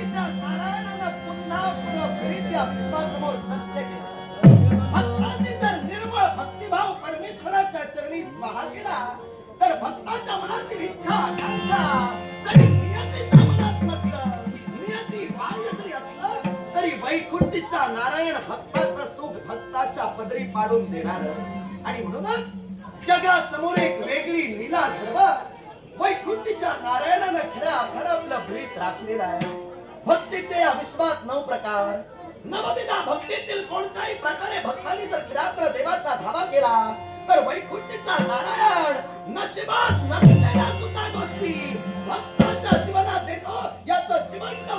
त्याच्या नारायणानं पुन्हा पुन्हा फिरीत या नारायण भक्ताचं सुख पदरी पाडून देणार. आणि म्हणूनच जगासमोर एक वेगळी लीला घडवा. वैकुंठीच्या नारायणानं खऱ्या अर्थानं आपलं भीत राखलेलं आहे. भक्तीचे अविश्वास नऊ प्रकार. नवविधा भक्तीतील कोणत्याही प्रकारे भक्तांनी जर खिरात्र देवाचा धावा केला तर वैकुंठीचा नारायण नशिबात नसलेल्या सुद्धा गोष्टी भक्ताच्या जीवनात देतो याचं जिवंत